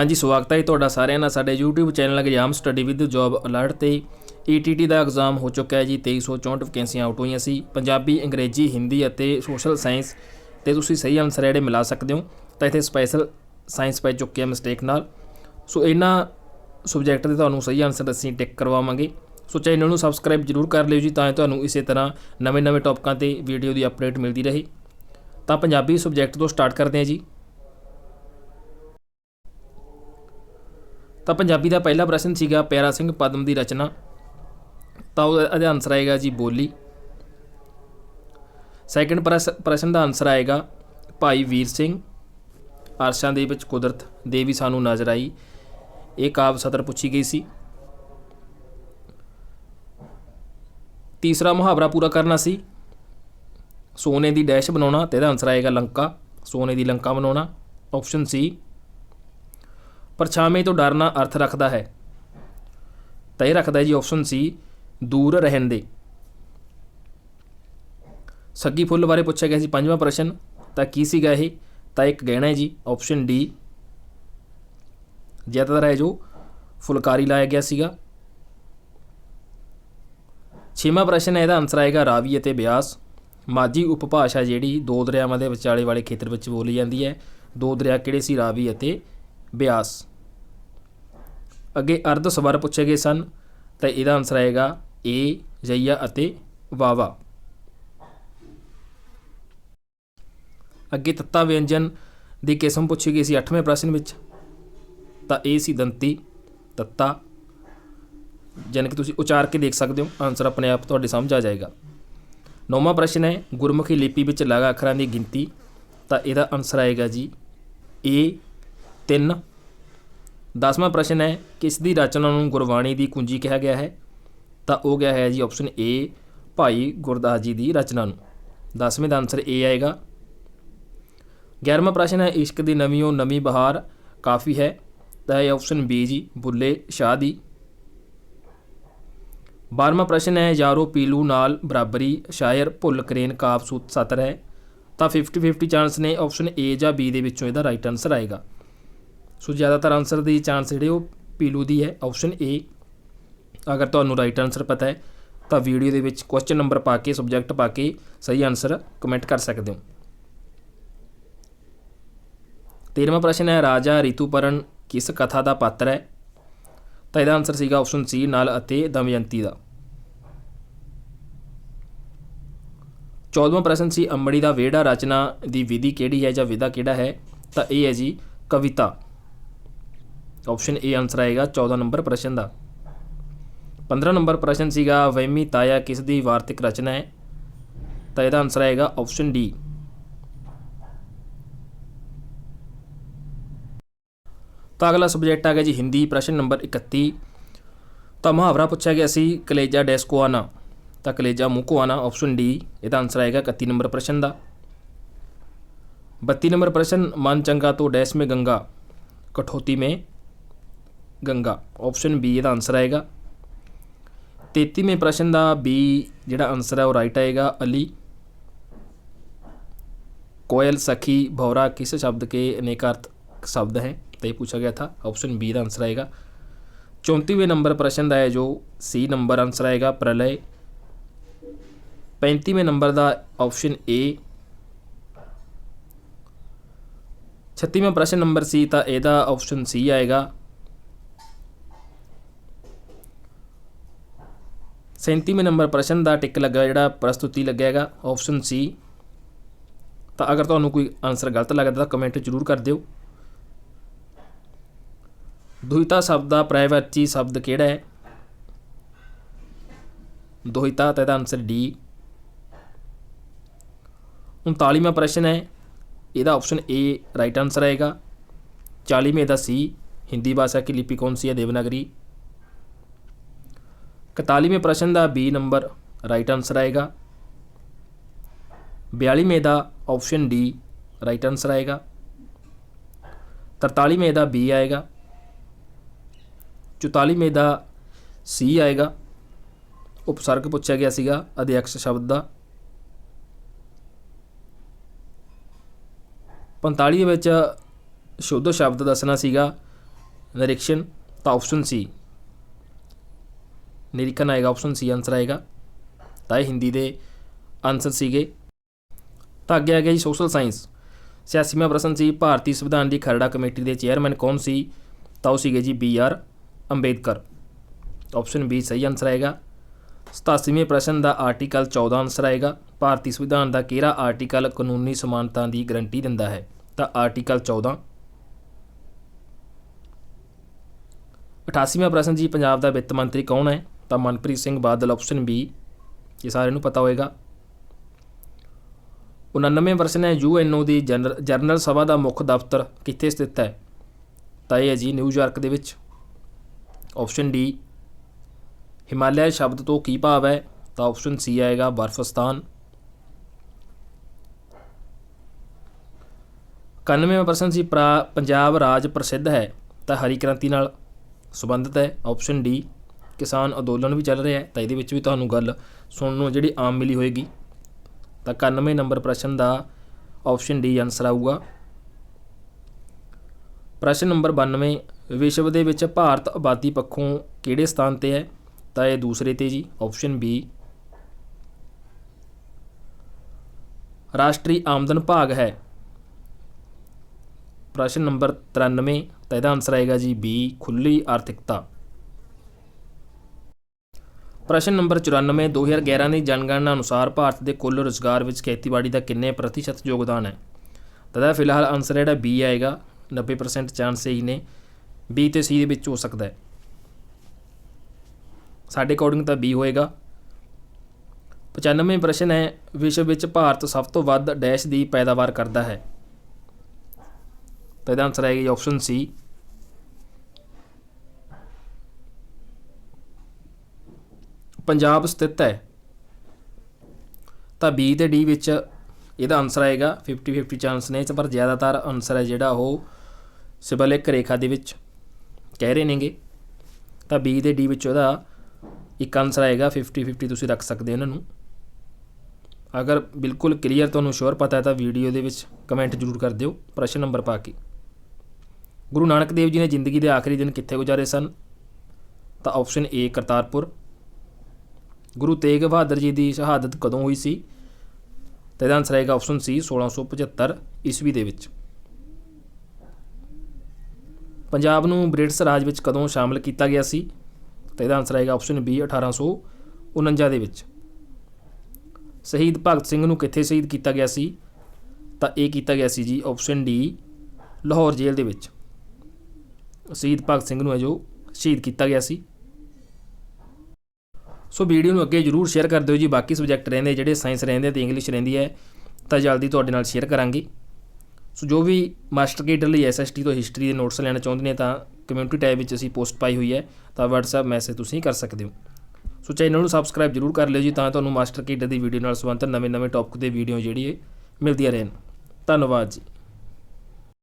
ਹਾਂਜੀ, ਸਵਾਗਤ ਹੈ ਤੁਹਾਡਾ ਸਾਰਿਆਂ ਦਾ। ਸਾਡੇ YouTube channel exam study with job alert ਤੇ ETT ਦਾ ਐਗਜ਼ਾਮ ਹੋ ਚੁੱਕਾ ਹੈ ਜੀ। 2364 ਵੈਕੈਂਸੀਆਂ ਆਊਟ ਹੋਈਆਂ ਸੀ। ਪੰਜਾਬੀ, ਅੰਗਰੇਜ਼ੀ, ਹਿੰਦੀ ਅਤੇ ਸੋਸ਼ਲ ਸਾਇੰਸ ਤੇ ਤੁਸੀਂ ਸਹੀ ਆਨਸਰ ਜਿਹੜੇ ਮਿਲਾ ਸਕਦੇ ਹੋ, ਤਾਂ ਇੱਥੇ ਸਪੈਸ਼ਲ ਸਾਇੰਸ ਪੈ ਚੁੱਕਿਆ ਮਿਸਟੇਕ ਨਾਲ। ਸੋ ਇਹਨਾਂ ਸਬਜੈਕਟ ਦੇ ਤੁਹਾਨੂੰ ਸਹੀ ਆਨਸਰ ਅਸੀਂ ਟਿਕ ਕਰਵਾਵਾਂਗੇ। ਸੋ ਚੈਨਲ ਨੂੰ ਸਬਸਕ੍ਰਾਈਬ ਜਰੂਰ ਕਰ ਲਿਓ ਜੀ, ਤਾਂ ਤੁਹਾਨੂੰ ਇਸੇ ਤਰ੍ਹਾਂ ਨਵੇਂ-ਨਵੇਂ ਟੌਪਿਕਾਂ ਤੇ ਵੀਡੀਓ ਦੀ ਅਪਡੇਟ ਮਿਲਦੀ ਰਹੇ। ਤਾਂ ਪੰਜਾਬੀ ਸਬਜੈਕਟ ਤੋਂ ਸਟਾਰਟ ਕਰਦੇ ਹਾਂ ਜੀ। ਤਾਂ ਪੰਜਾਬੀ ਦਾ ਪਹਿਲਾ ਪ੍ਰਸ਼ਨ ਸੀਗਾ ਪਿਆਰਾ ਸਿੰਘ ਪਦਮ ਦੀ ਰਚਨਾ। ਤਾਂ ਉਹਦਾ ਆਨਸਰ ਆਏਗਾ ਜੀ ਬੋਲੀ। ਸੈਕੰਡ ਪ੍ਰਸ਼ਨ ਦਾ ਆਨਸਰ ਆਏਗਾ, ਭਾਈ ਵੀਰ ਸਿੰਘ, ਅਰਸ਼ਾਂ ਦੇ ਵਿੱਚ ਕੁਦਰਤ, ਦੇ ਵੀ ਸਾਨੂੰ ਨਜ਼ਰ ਆਈ। ਇਹ ਕਾਵ ਸਤਰ ਪੁੱਛੀ ਗਈ ਸੀ। ਤੀਸਰਾ ਮੁਹਾਵਰਾ ਪੂਰਾ ਕਰਨਾ ਸੀ। ਸੋਨੇ ਦੀ ਡੈਸ਼ ਬਣਾਉਣਾ ਤੇ ਇਹਦਾ ਆਨਸਰ ਆਏਗਾ ਲੰਕਾ। ਸੋਨੇ ਦੀ ਲੰਕਾ ਬਣਾਉਣਾ। ਆਪਸ਼ਨ ਸੀ ਪਰਛਾਵੇਂ ਤੋਂ ਡਰਨਾ ਅਰਥ ਰੱਖਦਾ ਹੈ। ਤਾਂ ਇਹ ਰੱਖਦਾ ਜੀ ਆਪਸ਼ਨ ਸੀ ਦੂਰ ਰਹਿਣ ਦੇ। ਸੱਗੀ ਫੁੱਲ ਬਾਰੇ ਪੁੱਛਿਆ ਗਿਆ ਸੀ, ਪੰਜਵਾਂ ਪ੍ਰਸ਼ਨ, ਤਾਂ ਕੀ ਸੀਗਾ ਇਹ? ਤਾਂ ਇੱਕ ਗਹਿਣਾ ਹੈ ਜੀ ਆਪਸ਼ਨ ਡੀ ਜ਼ਿਆਦਾਤਰ ਹੈ ਜੋ ਫੁਲਕਾਰੀ ਲਾਇਆ ਗਿਆ ਸੀਗਾ। ਛੇਵਾਂ ਪ੍ਰਸ਼ਨ ਹੈ, ਇਹਦਾ ਆਨਸਰ ਆਏਗਾ ਰਾਵੀ ਅਤੇ ਬਿਆਸ। ਮਾਝੀ ਉਪਭਾਸ਼ਾ ਜਿਹੜੀ ਦੋ ਦਰਿਆਵਾਂ ਦੇ ਵਿਚਾਲੇ ਵਾਲੇ ਖੇਤਰ ਵਿੱਚ ਬੋਲੀ ਜਾਂਦੀ ਹੈ। ਦੋ ਦਰਿਆ ਕਿਹੜੇ ਸੀ? ਰਾਵੀ ਅਤੇ ਬਿਆਸ। ਅੱਗੇ ਅਰਧ ਸਵਰ ਪੁੱਛੇ ਗਏ ਸਨ, ਤਾਂ ਇਹਦਾ ਆਨਸਰ ਆਏਗਾ ਏ ਜਈਆ ਅਤੇ ਵਾਵਾ ਅੱਗੇ ਤੱਤਾ ਵਿਅੰਜਨ ਦੀ ਕਿਸਮ ਪੁੱਛੀ ਗਈ ਸੀ 8ਵੇਂ ਪ੍ਰਸ਼ਨ ਵਿੱਚ। ਤਾਂ ਇਹ ਸੀ ਦੰਤੀ, ਤੱਤਾ। ਜਾਣੀ ਕਿ ਤੁਸੀਂ ਉਚਾਰ ਕੇ ਦੇਖ ਸਕਦੇ ਹੋ ਆਨਸਰ ਆਪਣੇ ਆਪ ਤੁਹਾਡੇ ਸਮਝ ਆ ਜਾਏਗਾ। ਨੌਵਾਂ ਪ੍ਰਸ਼ਨ ਹੈ, ਗੁਰਮੁਖੀ ਲਿਪੀ ਵਿੱਚ ਲਗਾ ਅੱਖਰਾਂ ਦੀ ਗਿਣਤੀ। ਤਾਂ ਇਹਦਾ ਆਨਸਰ ਆਏਗਾ ਜੀ ਏ 3 ਦਸਵਾਂ ਪ੍ਰਸ਼ਨ ਹੈ, ਕਿਸ ਦੀ ਰਚਨਾ ਨੂੰ ਗੁਰਬਾਣੀ ਦੀ ਕੁੰਜੀ ਕਿਹਾ ਗਿਆ ਹੈ? ਤਾਂ ਉਹ ਗਿਆ ਹੈ ਜੀ ਆਪਸ਼ਨ ਏ ਭਾਈ ਗੁਰਦਾਸ ਜੀ ਦੀ ਰਚਨਾ ਨੂੰ। ਦਸਵੇਂ ਦਾ ਆਨਸਰ ਏ ਆਏਗਾ। 11ਵਾਂ ਪ੍ਰਸ਼ਨ ਹੈ, ਇਸ਼ਕ ਦੀ ਨਵੀਂ ਨਵੀਂ ਬਹਾਰ ਕਾਫੀ ਹੈ, ਤਾਂ ਇਹ ਆਪਸ਼ਨ ਬੀ ਜੀ, ਬੁੱਲੇ ਸ਼ਾਹ ਦੀ। 12ਵਾਂ ਪ੍ਰਸ਼ਨ ਹੈ, ਯਾਰੋ ਪੀਲੂ ਨਾਲ ਬਰਾਬਰੀ, ਸ਼ਾਇਰ ਭੁੱਲ ਕਰੇਨ ਕਾਫ ਸੂਤ ਸਤਰ ਹੈ। ਤਾਂ 50 50 ਚਾਂਸ ਨੇ ਆਪਸ਼ਨ ਏ ਜਾਂ ਬੀ ਦੇ ਵਿੱਚੋਂ ਇਹਦਾ ਰਾਈਟ ਆਨਸਰ ਆਏਗਾ। ਸੋ ਜ਼ਿਆਦਾਤਰ ਆਨਸਰ ਦੀ ਚਾਂਸ ਜਿਹੜੇ ਉਹ ਪੀਲੂ ਦੀ ਹੈ ਆਪਸ਼ਨ ਏ ਅਗਰ ਤੁਹਾਨੂੰ ਰਾਈਟ ਆਨਸਰ ਪਤਾ ਹੈ, ਤਾਂ ਵੀਡੀਓ ਦੇ ਵਿੱਚ ਕੁਐਸਚਨ ਨੰਬਰ ਪਾ ਕੇ ਸਬਜੈਕਟ ਪਾ ਕੇ ਸਹੀ ਆਨਸਰ ਕਮੈਂਟ ਕਰ ਸਕਦੇ ਹੋ। 13ਵਾਂ ਪ੍ਰਸ਼ਨ ਹੈ, ਰਾਜਾ ਰਿਤੂਪਰਨ ਕਿਸ ਕਥਾ ਦਾ ਪਾਤਰ ਹੈ? ਤਾਂ ਇਹਦਾ ਆਨਸਰ ਸੀਗਾ ਆਪਸ਼ਨ ਸੀ ਨਲ ਅਤੇ ਦਮਯੰਤੀ ਦਾ। 14ਵਾਂ ਪ੍ਰਸ਼ਨ ਸੀ, ਅੰਮੜੀ ਦਾ ਵਿਹੜਾ ਰਚਨਾ ਦੀ ਵਿਧੀ ਕਿਹੜੀ ਹੈ ਜਾਂ ਵਿਧਾ ਕਿਹੜਾ ਹੈ? ਤਾਂ ਇਹ ਹੈ ਜੀ, ਕਵਿਤਾ। ਆਪਸ਼ਨ ਏ ਆਨਸਰ ਆਏਗਾ 14 ਨੰਬਰ ਪ੍ਰਸ਼ਨ ਦਾ। 15 ਨੰਬਰ ਪ੍ਰਸ਼ਨ ਸੀਗਾ, ਵਹਿਮੀ ਤਾਇਆ ਕਿਸ ਦੀ ਵਾਰਤਿਕ ਰਚਨਾ ਹੈ? ਤਾਂ ਇਹਦਾ ਆਨਸਰ ਆਏਗਾ ਆਪਸ਼ਨ ਡੀ ਤਾਂ ਅਗਲਾ ਸਬਜੈਕਟ ਆ ਗਿਆ ਜੀ ਹਿੰਦੀ ਪ੍ਰਸ਼ਨ ਨੰਬਰ 31 ਤਾਂ ਮੁਹਾਵਰਾ ਪੁੱਛਿਆ ਗਿਆ ਸੀ, ਕਲੇਜਾ ਡੈਸਕੋਆਨਾ। ਤਾਂ ਕਲੇਜਾ ਮੁਕੋਆਨਾ ਆਪਸ਼ਨ ਡੀ ਇਹਦਾ ਆਨਸਰ ਆਏਗਾ 31 ਨੰਬਰ ਪ੍ਰਸ਼ਨ ਦਾ। 32 ਨੰਬਰ ਪ੍ਰਸ਼ਨ ਮਨ ਚੰਗਾ ਤੋਂ ਡੈਸ ਮੇ ਗੰਗਾ, ਕਠੋਤੀ ਮੇ ਗੰਗਾ ਆਪਸ਼ਨ ਬੀ ਇਹਦਾ ਆਨਸਰ ਆਏਗਾ 33ਵੇਂ ਪ੍ਰਸ਼ਨ ਦਾ ਬੀ ਜਿਹੜਾ ਆਨਸਰ ਹੈ ਉਹ ਰਾਈਟ ਆਏਗਾ ਅਲੀ ਕੋਇਲ ਸਖੀ ਭੌਰਾ ਕਿਸ ਸ਼ਬਦ ਕੇ ਅਨੇਕਾਰਥ शब्द है तो ये पूछा गया था ऑप्शन बी का आंसर आएगा चौंतीवें नंबर प्रश्न का है जो सी नंबर आंसर आएगा प्रलय पैंतीवें नंबर का ऑप्शन ए छत्तीवें प्रश्न नंबर सी तो यदा ऑप्शन सी आएगा 37ਵੇਂ ਨੰਬਰ ਪ੍ਰਸ਼ਨ ਦਾ ਟਿਕ ਲੱਗਾ, ਜਿਹੜਾ ਪ੍ਰਸਤੁਤੀ ਲੱਗਿਆ ਹੈਗਾ ਆਪਸ਼ਨ ਸੀ ਤਾਂ ਅਗਰ ਤੁਹਾਨੂੰ ਕੋਈ ਆਨਸਰ ਗਲਤ ਲੱਗਦਾ ਤਾਂ ਕਮੈਂਟ ਜ਼ਰੂਰ ਕਰ ਦਿਓ। ਦੁਹਿਤਾ ਸ਼ਬਦ ਦਾ ਪ੍ਰਾਇਵਾਚੀ ਸ਼ਬਦ ਕਿਹੜਾ ਹੈ? ਦੋਹਿਤਾ ਤਾਂ ਇਹਦਾ ਆਨਸਰ ਡੀ 39ਵਾਂ ਪ੍ਰਸ਼ਨ ਹੈ, ਇਹਦਾ ਆਪਸ਼ਨ ਏ ਰਾਈਟ ਆਨਸਰ ਆਏਗਾ। 40ਵੇਂ ਦਾ ਸੀ ਹਿੰਦੀ ਭਾਸ਼ਾ ਕੀ ਲਿਪੀ ਕੌਣ ਸੀ ਹੈ? ਦੇਵਨਾਗਰੀ। 41ਵੇਂ ਪ੍ਰਸ਼ਨ ਦਾ ਬੀ ਨੰਬਰ ਰਾਈਟ ਆਨਸਰ ਆਏਗਾ। 42ਵੇਂ ਦਾ ਆਪਸ਼ਨ ਡੀ ਰਾਈਟ ਆਨਸਰ ਆਏਗਾ। 43ਵੇਂ ਦਾ ਬੀ ਆਏਗਾ। 44ਵੇਂ ਦਾ ਸੀ ਆਏਗਾ। ਉਪਸਰਗ ਪੁੱਛਿਆ ਗਿਆ ਸੀਗਾ ਅਧਿਆਕਸ਼ ਸ਼ਬਦ ਦਾ। 45 ਵਿੱਚ ਸ਼ੁੱਧ ਸ਼ਬਦ ਦੱਸਣਾ ਸੀਗਾ। ਨਿਰੀਖਣ ਤਾਂ ਆਪਸ਼ਨ ਸੀ ਨਿਰੀਖਣ ਆਏਗਾ ਆਪਸ਼ਨ ਸੀ ਆਨਸਰ ਆਏਗਾ। ਤਾਂ ਇਹ ਹਿੰਦੀ ਦੇ ਆਨਸਰ ਸੀਗੇ। ਤਾਂ ਅੱਗੇ ਆ ਗਿਆ ਜੀ ਸੋਸ਼ਲ ਸਾਇੰਸ ਸਿਆਸੀਵਾਂ ਪ੍ਰਸ਼ਨ ਸੀ, ਭਾਰਤੀ ਸੰਵਿਧਾਨ ਦੀ ਖਰੜਾ ਕਮੇਟੀ ਦੇ ਚੇਅਰਮੈਨ ਕੌਣ ਸੀ? ਤਾਂ ਉਹ ਸੀਗੇ ਜੀ B R Ambedkar. Option B ਸਹੀ ਆਨਸਰ ਆਏਗਾ। 87ਵੇਂ ਪ੍ਰਸ਼ਨ ਦਾ ਆਰਟੀਕਲ 14 ਆਨਸਰ ਆਏਗਾ। ਭਾਰਤੀ ਸੰਵਿਧਾਨ ਦਾ ਕਿਹੜਾ ਆਰਟੀਕਲ ਕਾਨੂੰਨੀ ਸਮਾਨਤਾ ਦੀ ਗਾਰੰਟੀ ਦਿੰਦਾ ਹੈ? ਤਾਂ ਆਰਟੀਕਲ 14 88ਵਾਂ ਪ੍ਰਸ਼ਨ ਜੀ, ਪੰਜਾਬ ਦਾ ਵਿੱਤ ਮੰਤਰੀ ਕੌਣ ਹੈ? ਤਾਂ ਮਨਪ੍ਰੀਤ ਸਿੰਘ ਬਾਦਲ ਆਪਸ਼ਨ ਬੀ ਇਹ ਸਾਰਿਆਂ ਨੂੰ ਪਤਾ ਹੋਏਗਾ। 99 ਪ੍ਰਸ਼ਨ ਹੈ ਯੂਐਨਓ ਦੀ ਜਨਰ- ਜਨਰਲ ਸਭਾ ਦਾ ਮੁੱਖ ਦਫ਼ਤਰ ਕਿੱਥੇ ਸਥਿਤ ਹੈ? ਤਾਂ ਇਹ ਹੈ ਜੀ ਨਿਊਯਾਰਕ ਦੇ ਵਿੱਚ। ਆਪਸ਼ਨ ਡੀ ਹਿਮਾਲਿਆ ਸ਼ਬਦ ਤੋਂ ਕੀ ਭਾਵ ਹੈ? ਤਾਂ ਆਪਸ਼ਨ ਸੀ ਆਏਗਾ ਬਰਫਸਤਾਨ 91ਵਾਂ ਪ੍ਰਸ਼ਨ ਸੀ ਪ੍ਰਾ- ਪੰਜਾਬ ਰਾਜ ਪ੍ਰਸਿੱਧ ਹੈ, ਤਾਂ ਹਰੀ ਕ੍ਰਾਂਤੀ ਨਾਲ ਸੰਬੰਧਿਤ ਹੈ। ਆਪਸ਼ਨ ਡੀ ਕਿਸਾਨ ਅੰਦੋਲਨ ਵੀ ਚੱਲ ਰਿਹਾ ਹੈ, ਤਾਂ ਇਹਦੇ ਵਿੱਚ ਵੀ ਤੁਹਾਨੂੰ ਗੱਲ ਸੁਣਨ ਨੂੰ ਜਿਹੜੀ ਆਮ ਮਿਲੀ ਹੋਏਗੀ। ਤਾਂ 91 ਨੰਬਰ ਪ੍ਰਸ਼ਨ ਦਾ ਆਪਸ਼ਨ ਡੀ ਆਨਸਰ ਆਊਗਾ। ਪ੍ਰਸ਼ਨ ਨੰਬਰ 92 ਵਿਸ਼ਵ ਦੇ ਵਿੱਚ ਭਾਰਤ ਆਬਾਦੀ ਪੱਖੋਂ ਕਿਹੜੇ ਸਥਾਨ ਤੇ ਹੈ? ਤਾਂ ਇਹ ਦੂਸਰੇ ਤੇ ਜੀ ਆਪਸ਼ਨ ਬੀ ਰਾਸ਼ਟਰੀ ਆਮਦਨ ਭਾਗ ਹੈ। ਪ੍ਰਸ਼ਨ ਨੰਬਰ 93 ਤਾਂ ਇਹਦਾ ਆਨਸਰ ਆਏਗਾ ਜੀ ਬੀ ਖੁੱਲੀ ਆਰਥਿਕਤਾ। ਪ੍ਰਸ਼ਨ ਨੰਬਰ 94 2011 ਦੀ ਜਨਗਣਨਾ ਅਨੁਸਾਰ ਭਾਰਤ ਦੇ ਕੁੱਲ ਰੁਜ਼ਗਾਰ ਵਿੱਚ ਖੇਤੀਬਾੜੀ ਦਾ ਕਿੰਨੇ ਪ੍ਰਤੀਸ਼ਤ ਯੋਗਦਾਨ ਹੈ? ਤਾਂ ਇਹਦਾ ਫਿਲਹਾਲ ਆਨਸਰ ਜਿਹੜਾ ਬੀ ਆਏਗਾ 90% ਚਾਂਸ ਇਹੀ ਨੇ। ਬੀ ਤੇ ਸੀ ਦੇ ਵਿੱਚ ਹੋ ਸਕਦਾ ਹੈ। ਸਾਡੇ ਅਕੋਰਡਿੰਗ ਤਾਂ ਬੀ ਹੋਏਗਾ। 95 ਪ੍ਰਸ਼ਨ ਹੈ, ਵਿਸ਼ਵ ਵਿੱਚ ਭਾਰਤ ਸਭ ਤੋਂ ਵੱਧ ਡੈਸ਼ ਦੀ ਪੈਦਾਵਾਰ ਕਰਦਾ ਹੈ। ਤਾਂ ਇਹਦਾ ਆਨਸਰ ਆਏਗਾ ਆਪਸ਼ਨ ਸੀ ਪੰਜਾਬ ਸਥਿਤ ਹੈ। ਤਾਂ ਬੀ ਤੇ ਡੀ ਵਿੱਚ ਇਹਦਾ ਆਨਸਰ ਆਏਗਾ। 50 50 ਚਾਂਸ ਨੇ ਪਰ ਜ਼ਿਆਦਾਤਰ ਆਨਸਰ ਹੈ ਜਿਹੜਾ ਉਹ ਸਿਬਲ ਇੱਕ ਰੇਖਾ ਦੇ ਵਿੱਚ ਕਹਿ ਰਹੇ ਨੇਗੇ। ਤਾਂ ਬੀ ਤੇ ਡੀ ਵਿੱਚ ਉਹਦਾ ਇੱਕ ਆਨਸਰ ਆਏਗਾ। 50 50 ਤੁਸੀਂ ਰੱਖ ਸਕਦੇ ਇਹਨਾਂ ਨੂੰ। ਅਗਰ ਬਿਲਕੁਲ ਕਲੀਅਰ ਤੁਹਾਨੂੰ ਸ਼ੋਰ ਪਤਾ ਹੈ ਤਾਂ ਵੀਡੀਓ ਦੇ ਵਿੱਚ ਕਮੈਂਟ ਜ਼ਰੂਰ ਕਰ ਦਿਓ। ਪ੍ਰਸ਼ਨ ਨੰਬਰ ਪਾ ਕੇ। ਗੁਰੂ ਨਾਨਕ ਦੇਵ ਜੀ ਨੇ ਜ਼ਿੰਦਗੀ ਦੇ ਆਖਰੀ ਦਿਨ ਕਿੱਥੇ ਗੁਜ਼ਾਰੇ ਸਨ? ਤਾਂ ਆਪਸ਼ਨ ਏ ਕਰਤਾਰਪੁਰ। ਗੁਰੂ ਤੇਗ ਬਹਾਦਰ ਜੀ ਦੀ ਸ਼ਹਾਦਤ ਕਦੋਂ ਹੋਈ ਸੀ? ਤਾਂ ਇਹਦਾ ਆਨਸਰ ਆਏਗਾ ਆਪਸ਼ਨ ਸੀ 1675 ਈਸਵੀ ਦੇ ਵਿੱਚ। ਪੰਜਾਬ ਨੂੰ ਬ੍ਰਿਟਿਸ਼ ਰਾਜ ਵਿੱਚ ਕਦੋਂ ਸ਼ਾਮਲ ਕੀਤਾ ਗਿਆ ਸੀ? ਤਾਂ ਇਹਦਾ ਆਨਸਰ ਆਏਗਾ ਆਪਸ਼ਨ ਬੀ 1849 ਦੇ ਵਿੱਚ। ਸ਼ਹੀਦ ਭਗਤ ਸਿੰਘ ਨੂੰ ਕਿੱਥੇ ਸ਼ਹੀਦ ਕੀਤਾ ਗਿਆ ਸੀ? ਤਾਂ ਇਹ ਕੀਤਾ ਗਿਆ ਸੀ ਜੀ ਆਪਸ਼ਨ ਡੀ ਲਾਹੌਰ ਜੇਲ੍ਹ ਦੇ ਵਿੱਚ। ਸ਼ਹੀਦ ਭਗਤ ਸਿੰਘ ਨੂੰ ਹੈ ਜੋ ਸ਼ਹੀਦ ਕੀਤਾ ਗਿਆ ਸੀ। ਸੋ ਵੀਡੀਓ ਨੂੰ ਅੱਗੇ ਜਰੂਰ ਸ਼ੇਅਰ ਕਰ ਦਿਓ ਜੀ। ਬਾਕੀ ਸਬਜੈਕਟ ਰਹਿੰਦੇ, ਜਿਹੜੇ ਸਾਇੰਸ ਰਹਿੰਦੇ ਤੇ ਇੰਗਲਿਸ਼ ਰਹਿੰਦੀ ਹੈ, ਤਾਂ ਜਲਦੀ ਤੁਹਾਡੇ ਨਾਲ ਸ਼ੇਅਰ ਕਰਾਂਗੇ। ਸੋ ਜੋ ਵੀ ਮਾਸਟਰ ਕੇਡਰ ਲਈ ਐਸਐਸਟੀ ਤੋਂ ਹਿਸਟਰੀ ਦੇ ਨੋਟਸ ਲੈਣਾ ਚਾਹੁੰਦੇ ਨੇ, ਤਾਂ ਕਮਿਊਨਿਟੀ ਟੈਬ ਵਿੱਚ ਅਸੀਂ ਪੋਸਟ ਪਾਈ ਹੋਈ ਹੈ, ਤਾਂ WhatsApp ਮੈਸੇਜ ਤੁਸੀਂ ਕਰ ਸਕਦੇ ਹੋ। ਸੋ ਚੈਨਲ ਨੂੰ ਸਬਸਕ੍ਰਾਈਬ ਜਰੂਰ ਕਰ ਲਿਓ ਜੀ, ਤਾਂ ਤੁਹਾਨੂੰ ਮਾਸਟਰ ਕੇਡਰ ਦੀ ਵੀਡੀਓ ਨਾਲ ਸੰਬੰਧਿਤ ਨਵੇਂ-ਨਵੇਂ ਟੌਪਿਕ ਦੇ ਵੀਡੀਓ ਜਿਹੜੀ ਹੈ, ਮਿਲਦੀਆਂ ਰਹਿਣ। ਧੰਨਵਾਦ ਜੀ।